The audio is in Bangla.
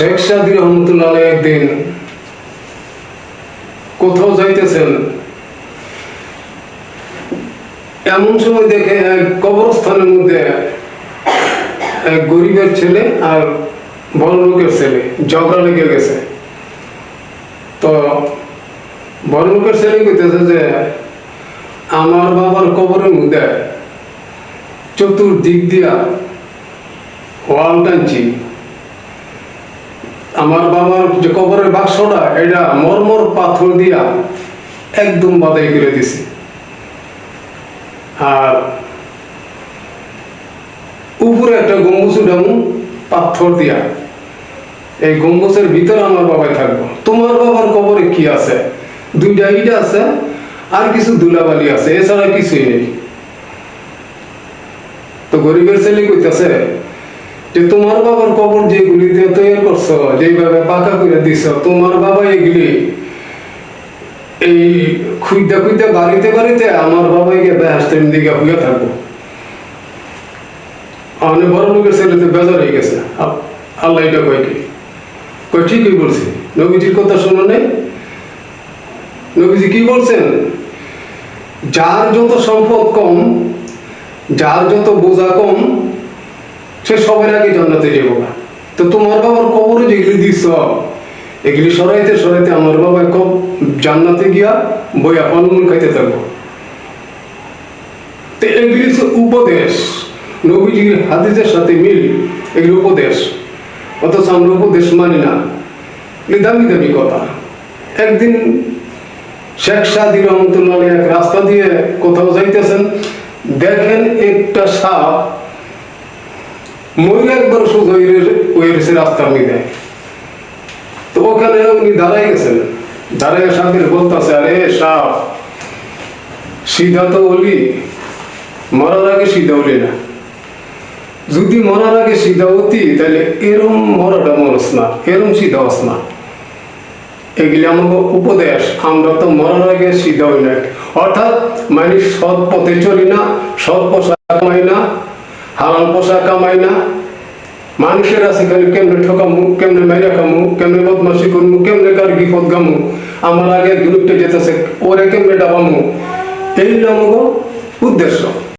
শেখ সাদি রহমতুল্লাহ একদিন কোথাও যাইতেছেন? এমন সময় দেখে এক কবরস্থানের মধ্যে এক গরিবের ছেলে আর বড় লোকের ছেলে ঝগড়া লেগে গেছে। তো বড় লোকের ছেলে কইতেছে যে, আমার বাবার কবরের মধ্যে চতুর্দিক দিয়া ওয়াল টানছি। আমার বাবার যে কবরের বাক্সটা, এটা মরমর পাথর দিয়া একদম বাদাই করে দিছে। আর উপরে একটা গম্বুজ উঠামু, পাথর দিয়া। এই গম্বুজের ভিতরে আমার বাবাই থাকব। তোমার বাবার কবরে কি আছে? দুইটা ইটা আছে, আর কিছু দুলাবালি আছে, এছাড়া কিছুই নেই। তো গরিবের ছেলে কইতাছে যে তোমার বাবার কবর যেগুলি দিয়ে তৈরি করছ যেভাবে পাকা করে দিছ, তোমার বাবা এগুলি এই খুঁজতে খুঁজতে, বাড়িতে বাড়িতে আমার বাবা গিয়ে বেহাস্তের দিকে হইয়া থাকব। অনেক বড় লোকের ছেলে তো বেজার হয়ে গেছে। আল্লাহ এটা কয় কি? কয়, ঠিকই বলছি। নবীজির কথা শোনো নেই? নবীজি কি বলছেন? যার যত সম্পদ কম, যার যত বোঝা কম সে সবার আগে জান্নাতে যাব না। তো তোমার বাবার কবরে যেগুলি দিছ এগুলি সরাইতে সরাইতে আমার বাবা কব জান্নাতে গিয়া বইয়া ফলমূল খাইতে থাকব। এগুলি উপদেশ। নবীজির হাদিসের সাথে মিল এগুলি উপদেশ। অথচ আমরা উপদেশ মানি না। এগুলি দামি দামি কথা। একদিন শেখ সাদি রহমতুল্লাহ এক রাস্তা দিয়ে কোথাও যাইতেছেন, দেখেন একটা সাপ একবার তো ওখানে উনি দাঁড়াই গেছেন। দাঁড়াই সাপের বলতেছে আরে সাপ, সিধা তো বলি মরার আগে সিধা বলি না। যদি মরার আগে সিধা হতি তাহলে এরম মরাটা মরস না, এরম সিধা হস না। এগুলি আমাকে উপদেশ, আমরা তো মরার আগে সিধা হই না। অর্থাৎ মানে সৎ পথে চলি না, সৎ পোশাক না হালাল পোশাক কামাই না। মানুষের আছে খালি কেমনে ঠকামু, কেমনে মাইরা খামু, কেমনে বদমাসি করমু, কেমনে কার বিপদ গামু? আমার আগে দূরত্ব যেতেছে, ওরে কেমনে ডাবামু? এই আমাকে উদ্দেশ্য।